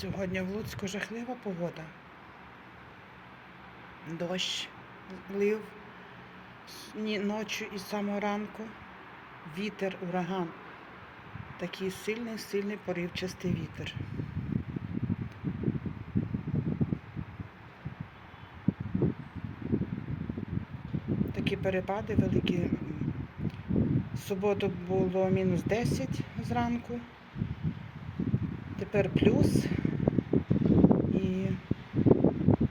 Сьогодні в Луцьку жахлива погода. Дощ лив ночі і з самого ранку. Вітер, ураган. Такий сильний, сильний поривчастий вітер. Такі перепади великі. Суботу було мінус 10 зранку. Тепер плюс. І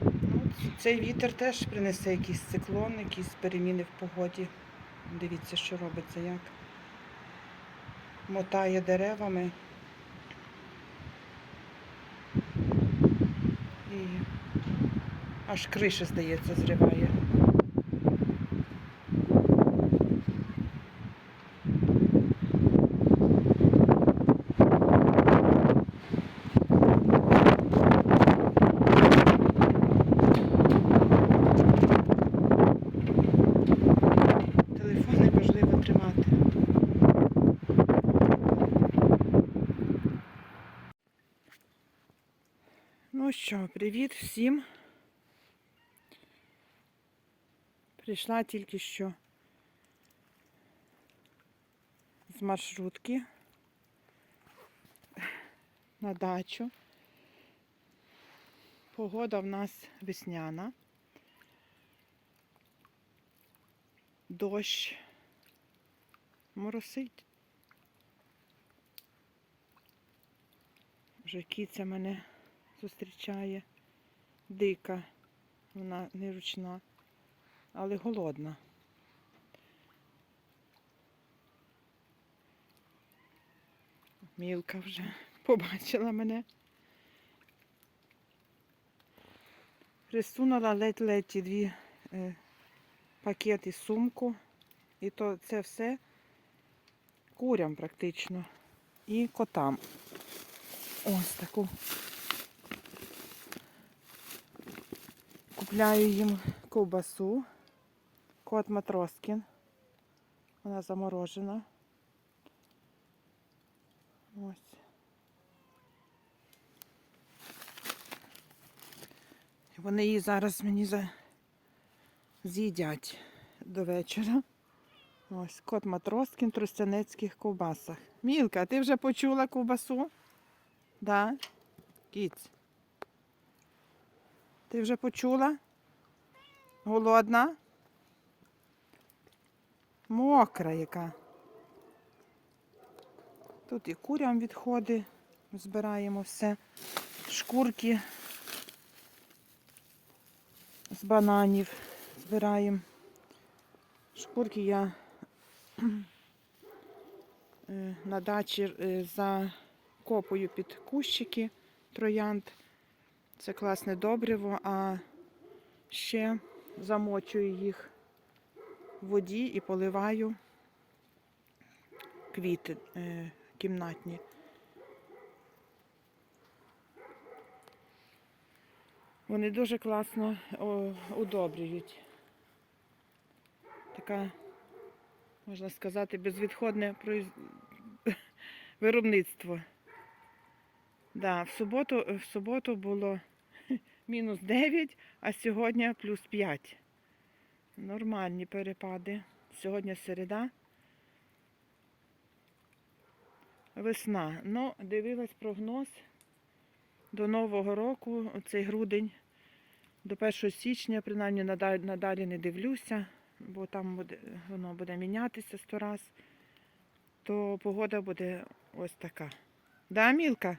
ну, ц- цей вітер теж принесе якийсь циклон, якісь переміни в погоді. Дивіться, що робиться, як мотає деревами. І аж криша, здається, зриває. Телефон неможливо тримати. Ну що, привіт всім. Прийшла тільки що з маршрутки на дачу. Погода в нас весняна. Дощ моросить. Вже кіця мене зустрічає. Дика, вона не ручна, але голодна. Мілка вже побачила мене. Присунула ледь-ледь ті дві е, пакети, сумку. І то це все курям практично. І котам. Ось таку. Купляю їм ковбасу. Кот Матроскін. Вона заморожена. Ось. Вони її зараз мені за... з'їдять до вечора. Ось кот Матроскін в тростянецьких ковбасах. Мілка, ти вже почула ковбасу? Да? Кіць. Ти вже почула? Голодна? Мокра яка. Тут і курям відходи. Збираємо все. Шкурки з бананів збираємо. Шкурки я е, на дачі е, закопую під кущики троянд. Це класне добриво, а ще замочую їх в воді і поливаю квіти е, кімнатні. Вони дуже класно о, удобрюють. Така, можна сказати, безвідходне произ... виробництво. Да, в суботу, в суботу було мінус 9, а сьогодні плюс 5. Нормальні перепади. Сьогодні середа. Весна. Ну, дивилась прогноз до Нового року, оцей грудень, до 1 січня, принаймні надалі не дивлюся, бо там буде, воно буде мінятися сто раз, то погода буде ось така. Да, Мілка?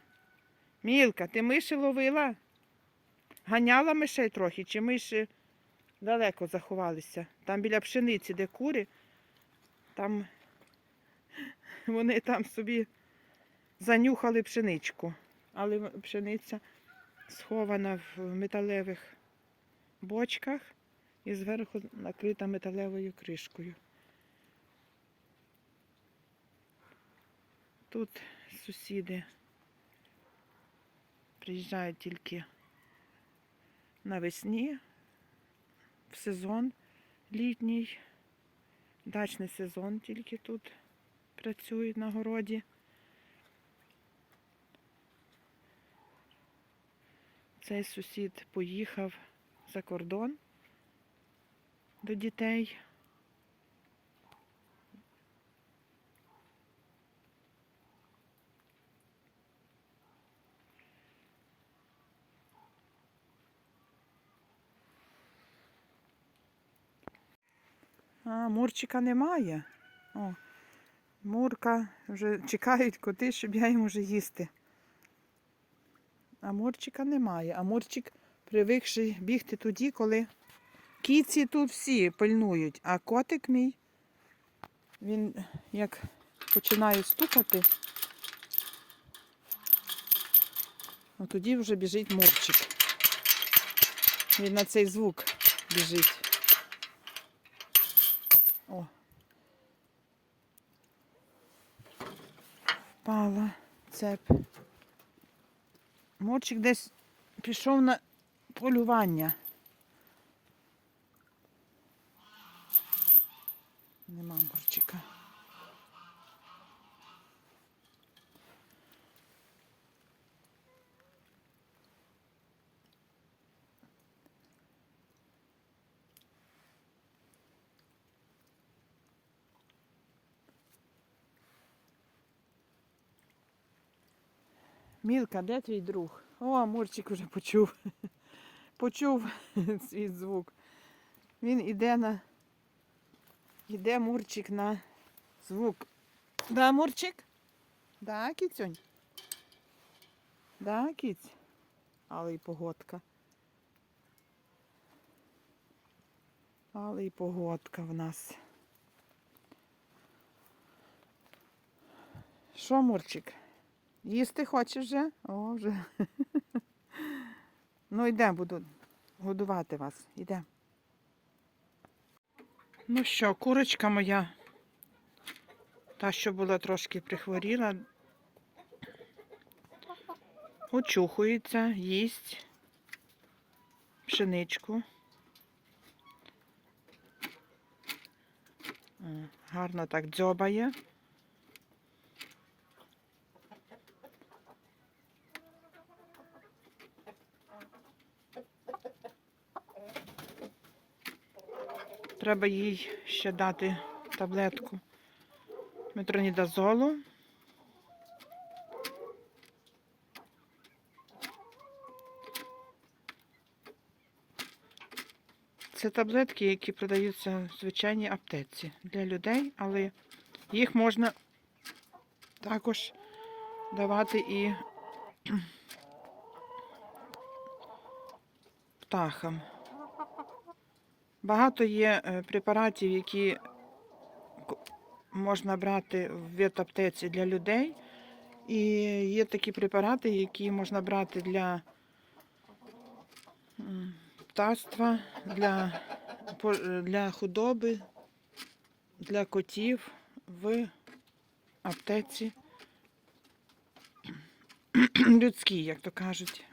Мілка, ти миші ловила? Ганяла мишей трохи, чи миші далеко заховалися? Там біля пшениці, де кури, там вони там собі занюхали пшеничку. Але пшениця схована в металевих бочках і зверху накрита металевою кришкою. Тут сусіди приїжджають тільки навесні, в сезон літній, дачний сезон тільки тут працюють на городі. Цей сусід поїхав за кордон до дітей. А, Мурчика немає. О, Мурка вже чекають коти, щоб я їм уже їсти. А Мурчика немає. А Мурчик привикши бігти тоді, коли кіці тут всі пильнують, а котик мій, він як починає стукати, от тоді вже біжить Мурчик. Він на цей звук біжить. О. Пала цеп. Морчик десь пішов на полювання. Нема Мурчика. Мілка, де твій друг? О, Мурчик уже почув. Почув свій звук. Він іде на. Іде Мурчик на звук. Да, Мурчик? Да, кіцюнь? Да, кіць? Але й погодка. Але й погодка в нас. Що, Мурчик? Їсти хочеш вже? О, вже. Ну, йдемо, буду годувати вас. Йдемо. Ну що, курочка моя, та, що була трошки прихворіла, очухується, їсть пшеничку. Гарно так дзьобає. Треба їй ще дати таблетку метронідазолу. Це таблетки, які продаються в звичайній аптеці для людей, але їх можна також давати і птахам. Багато є е, препаратів, які можна брати в ветаптеці для людей. І є такі препарати, які можна брати для птаства, для, для худоби, для котів в аптеці. Людській, як то кажуть.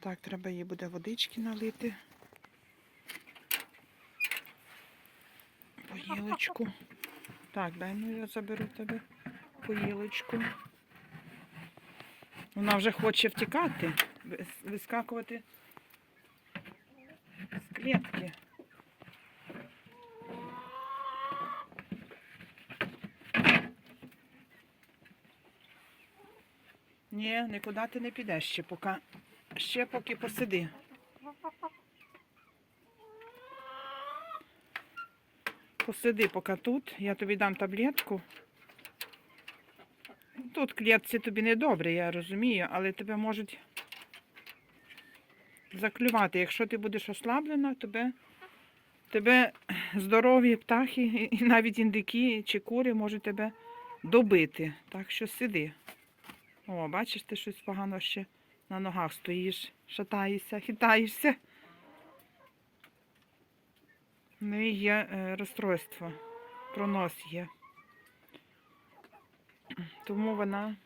Так, треба їй буде водички налити. Поїлочку. Так, дай ну я заберу тебе поїлочку. Вона вже хоче втікати, вискакувати з клітки. Ні, нікуди ти не підеш ще поки. Ще поки посиди. Посиди поки тут. Я тобі дам таблетку. Тут клітці тобі не добре, я розумію, але тебе можуть заклювати. Якщо ти будеш ослаблена, тебе, тебе здорові птахи, і навіть індики чи кури можуть тебе добити. Так що сиди. О, бачиш, ти щось погано ще на ногах стоїш, шатаєшся, хитаєшся. Ну і є е, розстройство, пронос є. Тому вона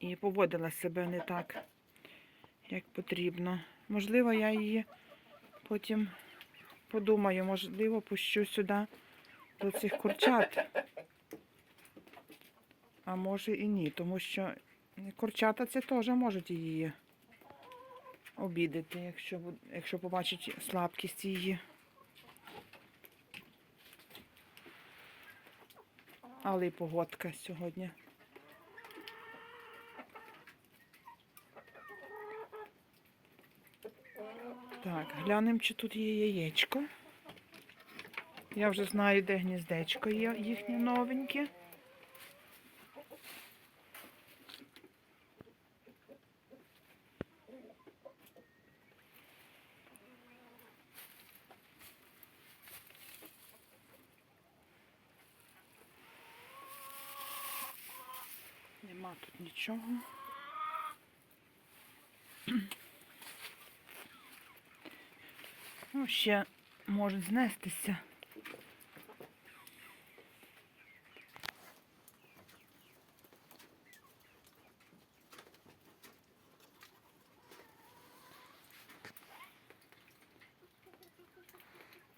і поводила себе не так, як потрібно. Можливо, я її потім подумаю, можливо, пущу сюди до цих курчат. А може і ні, тому що Курчата це теж можуть її обідати, якщо, якщо побачать слабкість її. Але й погодка сьогодні. Так, глянемо, чи тут є яєчко. Я вже знаю, де гніздечко є їхнє новеньке. Нема тут нічого. Ну, ще можуть знестися.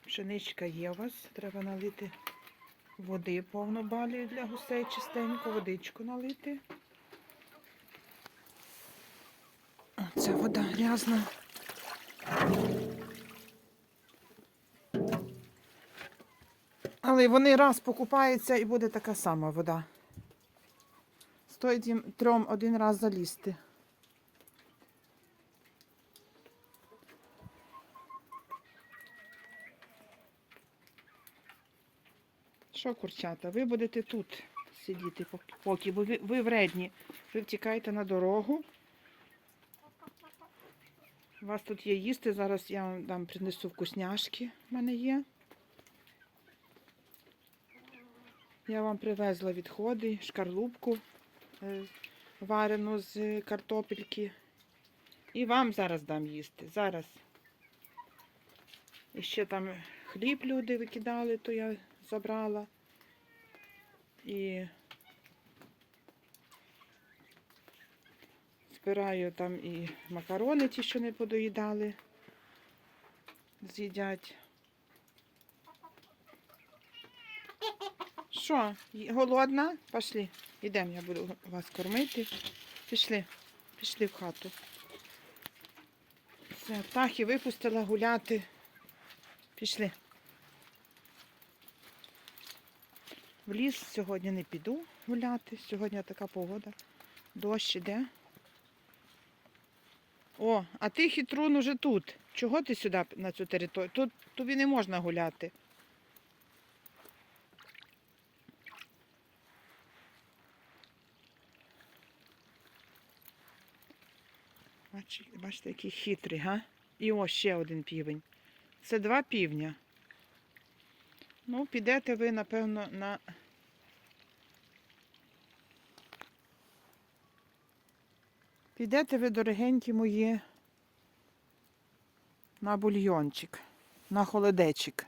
Пшеничка є у вас, треба налити води повну балію для гусей чистенько, водичку налити. Вода грязна. Але вони раз покупаються і буде така сама вода. Стоїть їм трьом один раз залізти. Що, курчата, ви будете тут сидіти поки, бо ви, ви вредні. Ви втікаєте на дорогу. У вас тут є їсти. Зараз я вам дам принесу вкусняшки. в мене є. Я вам привезла відходи, шкарлупку е, варену з картопельки. І вам зараз дам їсти. Зараз. І ще там хліб люди викидали, то я забрала. І збираю там і макарони, ті, що не подоїдали, з'їдять. Що, голодна? Пішли. Ідемо, я буду вас кормити. Пішли, пішли в хату. Все, птахи випустила гуляти. Пішли. В ліс сьогодні не піду гуляти. Сьогодні така погода. Дощ іде. О, а ти хитрун уже тут. Чого ти сюди на цю територію? Тут тобі не можна гуляти. Бачите, який хитрий, га? І ось ще один півень. Це два півня. Ну, підете ви, напевно, на. Підете ви, дорогенькі мої, на бульйончик, на холодечик.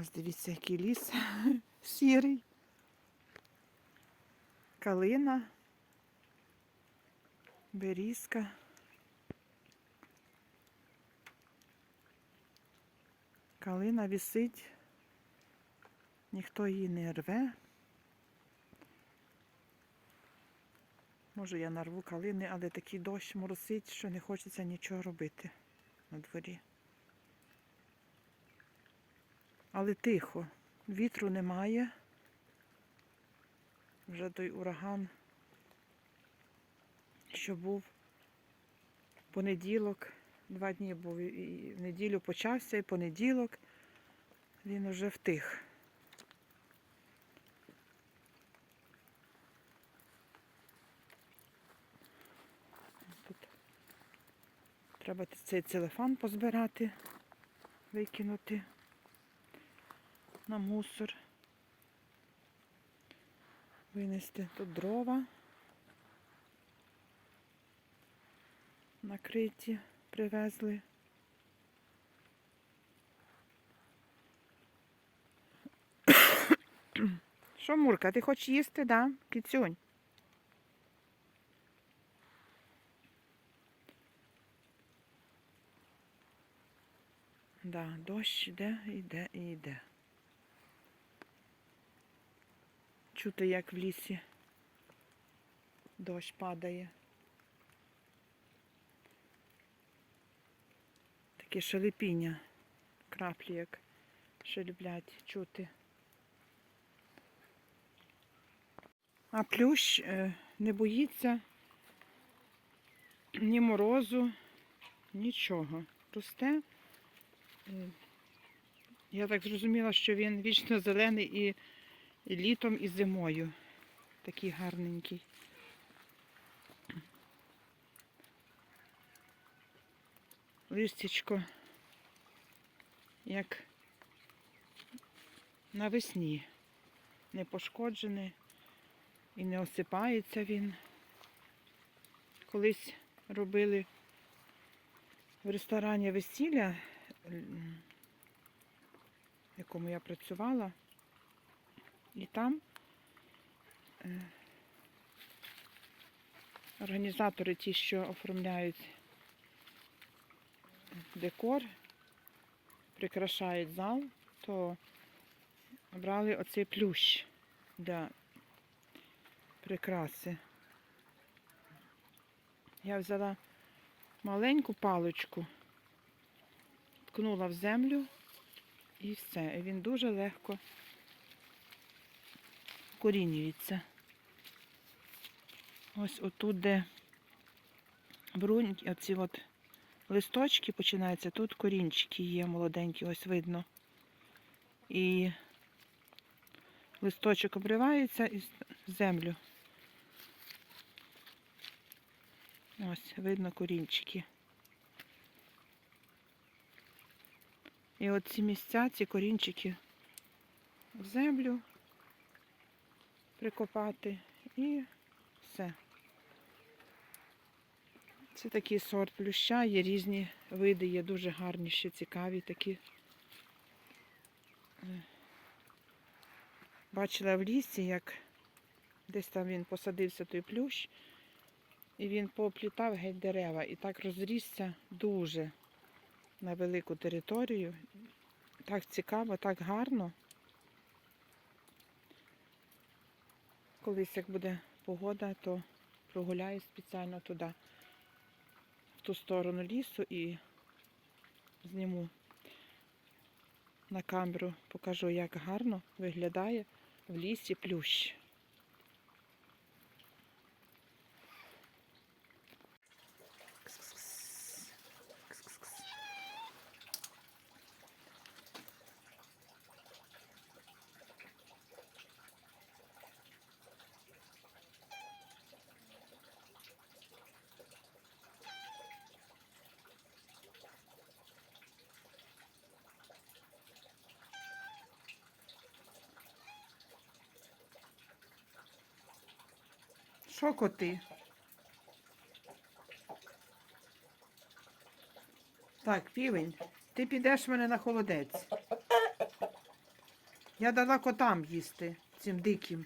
Ось дивіться, який ліс сірий. Калина, берізка. Калина висить, ніхто її не рве. Може я нарву калини, але такий дощ моросить, що не хочеться нічого робити на дворі. Але тихо, вітру немає. Вже той ураган, що був понеділок, два дні був і- в неділю почався, і понеділок він уже втих. Тут треба цей телефон позбирати, викинути на мусор. Винести тут дрова. Накриті, привезли. Що, Мурка, ти хочеш їсти, да? Кицюнь? Да, дощ іде, іде і йде. Чути, як в лісі дощ падає. Таке шелепіння, краплі, як шелеблять чути. А плющ е, не боїться ні морозу, нічого. Росте. Я так зрозуміла, що він вічно зелений і, і літом, і зимою. Такий гарненький. Листячко, як навесні, не пошкоджене і не осипається він. Колись робили в ресторані весілля, в якому я працювала, і там е, організатори ті, що оформляють декор, прикрашають зал, то брали оцей плющ для прикраси. Я взяла маленьку паличку, ткнула в землю і все. Він дуже легко корінюється. Ось отут, де брунь, оці от листочки починаються, тут корінчики є молоденькі, ось видно. І листочок обривається і землю. Ось, видно корінчики. І от ці місця, ці корінчики в землю прикопати і все. Це такий сорт плюща, є різні види, є дуже гарні, ще цікаві такі. Бачила в лісі, як десь там він посадився той плющ, і він пооплітав геть дерева і так розрісся дуже на велику територію. Так цікаво, так гарно. Колись як буде погода, то прогуляю спеціально туди, в ту сторону лісу і зніму на камеру, покажу, як гарно виглядає в лісі плющ. Що коти? Так, півень, ти підеш мене на холодець. Я дала котам їсти, цим диким.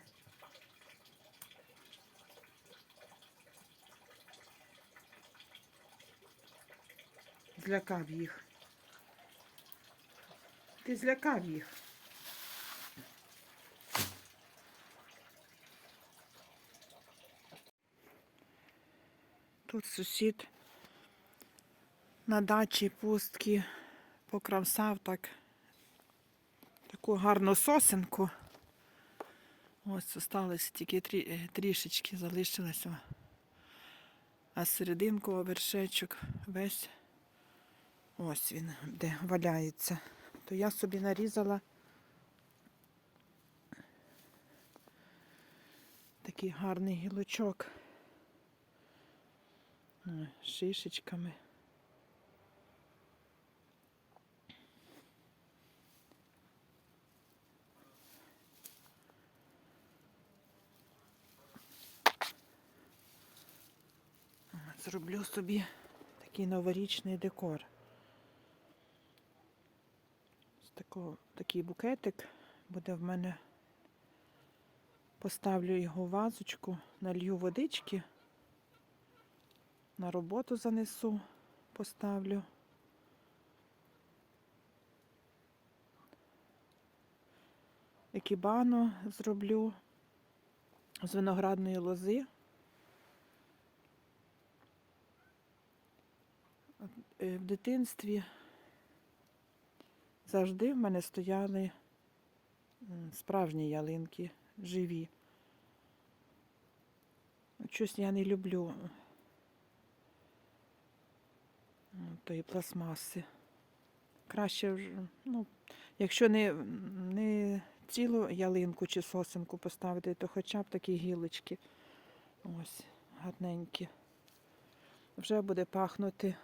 Злякав їх. Ти злякав їх. Тут сусід на дачі пустки покравсав так таку гарну сосенку. Ось осталось тільки трі, е, трішечки залишилося. А серединку вершечок весь ось він де валяється. То я собі нарізала такий гарний гілочок. Е, шишечками. Зроблю собі такий новорічний декор. З такого, такий букетик буде в мене. Поставлю його в вазочку, налью водички. На роботу занесу, поставлю. Екібану зроблю з виноградної лози. Е, В дитинстві завжди в мене стояли справжні ялинки, живі. Щось я не люблю тої пластмаси. Краще, ну, якщо не, не цілу ялинку чи сосенку поставити, то хоча б такі гілочки. Ось, гарненькі. Вже буде пахнути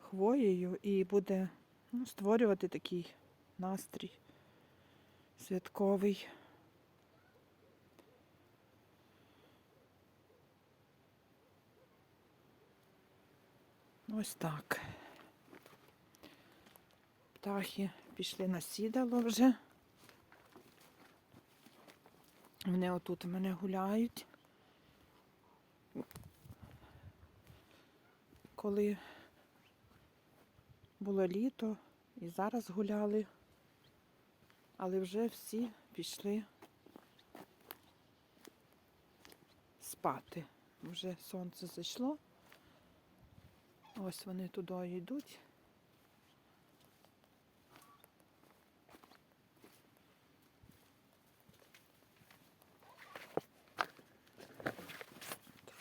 хвоєю і буде ну, створювати такий настрій святковий. Ось так. Птахи пішли на сідало вже. Вони отут у мене гуляють. Коли було літо і зараз гуляли, але вже всі пішли спати. Вже сонце зайшло. Ось вони туди йдуть.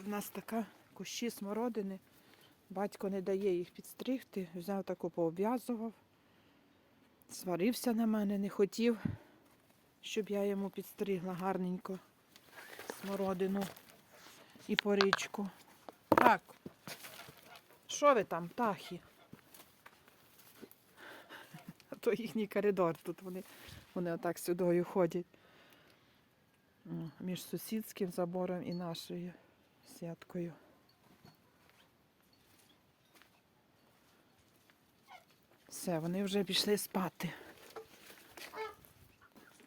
У нас така кущі смородини. Батько не дає їх підстригти, взяв таку пообв'язував, сварився на мене, не хотів, щоб я йому підстригла гарненько смородину і порічку. Так, що ви там, птахи? А то їхній коридор тут вони, вони отак сюдою ходять. Між сусідським забором і нашою сіткою. Все, вони вже пішли спати.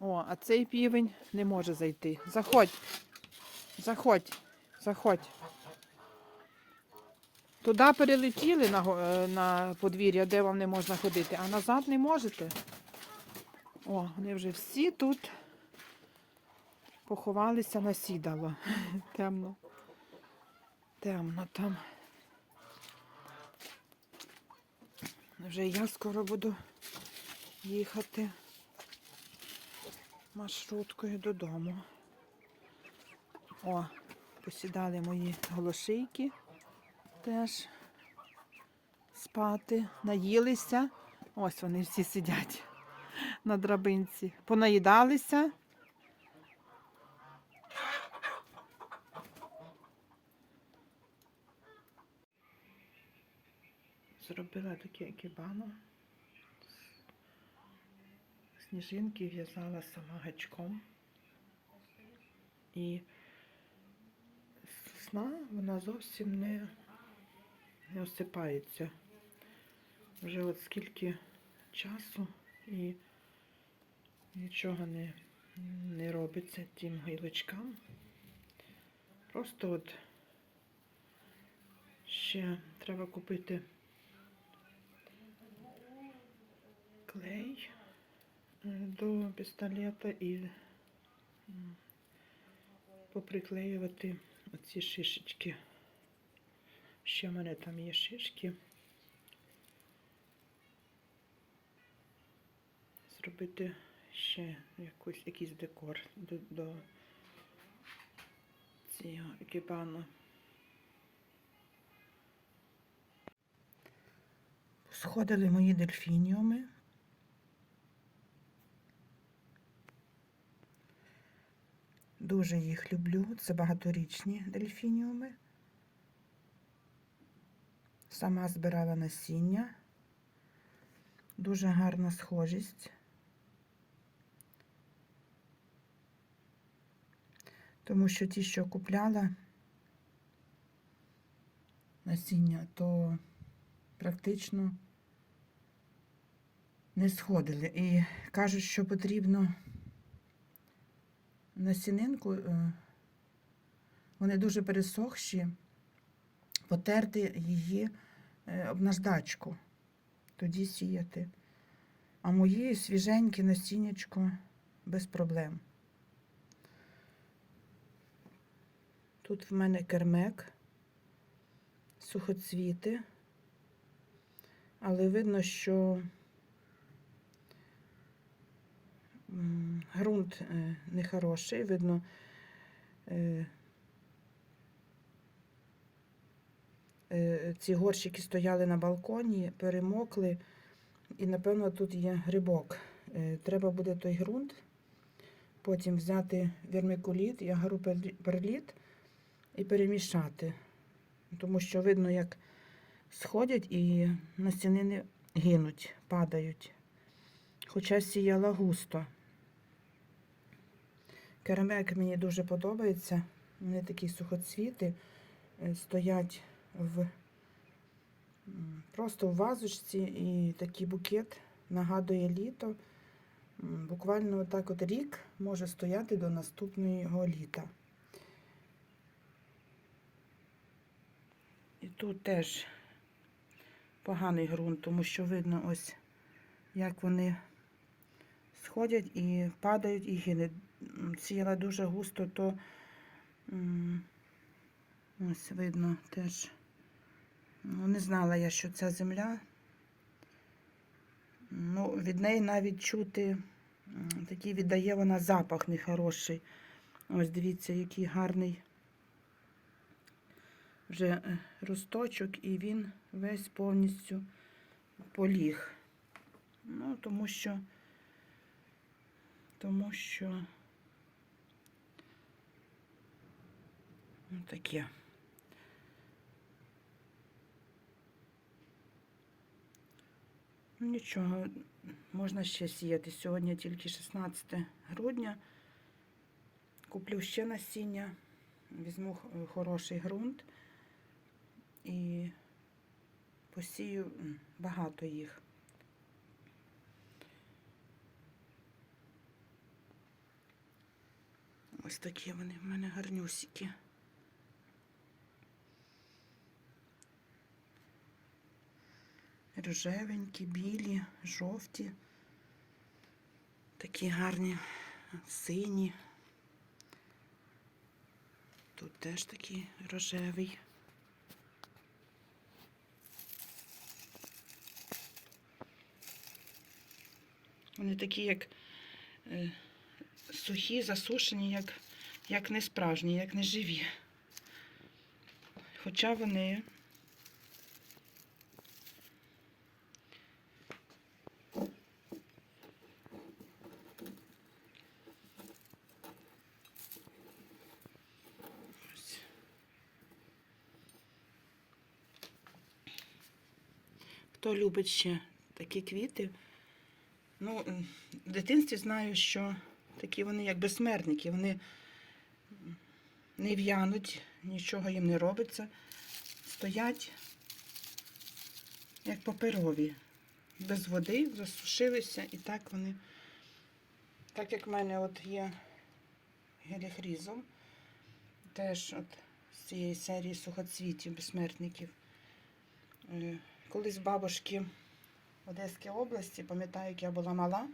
О, а цей півень не може зайти. Заходь. Заходь. Заходь. Туди перелетіли на, е, на подвір'я, де вам не можна ходити, а назад не можете. О, вони вже всі тут поховалися на сідало. Темно. Темно там. Вже я скоро буду їхати маршруткою додому. О, посідали мої голошийки теж спати, наїлися. Ось вони всі сидять на драбинці. Понаїдалися. Зробила таке кібано. Сніжинки в'язала сама гачком. І сосна вона зовсім не осипається. Вже от скільки часу і нічого не, не робиться тим гілочкам. Просто от ще треба купити клей е, до пістолета і поприклеювати оці шишечки. Ще в мене там є шишки. Зробити ще якусь, якийсь декор до, до цього екіпану. Сходили мої дельфініуми. Дуже їх люблю. Це багаторічні дельфініуми. Сама збирала насіння. Дуже гарна схожість. Тому що ті, що купляла насіння, то практично не сходили. І кажуть, що потрібно насінинку, е, вони дуже пересохші, потерти її е, об наждачку, тоді сіяти. А мої свіженькі насіннячко без проблем. Тут в мене кермек, сухоцвіти, але видно, що м, ґрунт е, нехороший, видно. е, е, Ці горщики стояли на балконі, перемокли, і, напевно, тут є грибок. Е, Треба буде той ґрунт, потім взяти вермикуліт, ягру перліт і перемішати. Тому що видно, як сходять і насінини гинуть, падають. Хоча сіяла густо. Керамек мені дуже подобається. Вони такі сухоцвіти е, стоять в просто в вазочці і такий букет нагадує літо. Буквально отак от рік може стояти до наступного літа. І тут теж поганий ґрунт, тому що видно ось, як вони сходять і падають і гинуть. М, Сіяла дуже густо, то ось видно теж. Ну, не знала я, що ця земля. Ну, від неї навіть чути такий віддає вона запах нехороший. Ось дивіться, який гарний вже е, росточок, і він весь повністю поліг. Ну, тому що, тому що ну, таке. Нічого, можна ще сіяти. Сьогодні тільки 16 грудня. Куплю ще насіння, візьму хороший ґрунт і посію багато їх. Ось такі вони в мене гарнюсіки. Рожевенькі, білі, жовті, такі гарні, сині. Тут теж такий рожевий. Вони такі, як е, сухі, засушені, як, як не справжні, як не живі. Хоча вони ось. Хто любить ще такі квіти? Ну, в дитинстві знаю, що такі вони як безсмертники, вони не в'януть, нічого їм не робиться. Стоять як паперові, без води, засушилися, і так вони, так як в мене от є геліхрізом, теж от з цієї серії сухоцвітів, безсмертників. Колись бабушки в Одеській області, пам'ятаю, як я була мала,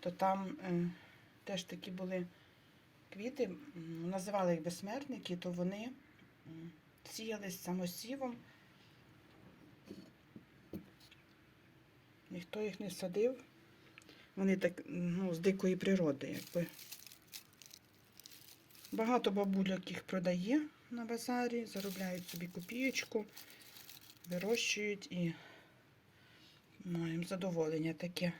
то там е, теж такі були квіти, називали їх безсмертники, то вони сіялись самосівом. Ніхто їх не садив. Вони так ну, з дикої природи, якби. Багато бабуляк їх продає на базарі, заробляють собі копієчку, вирощують і маємо задоволення таке.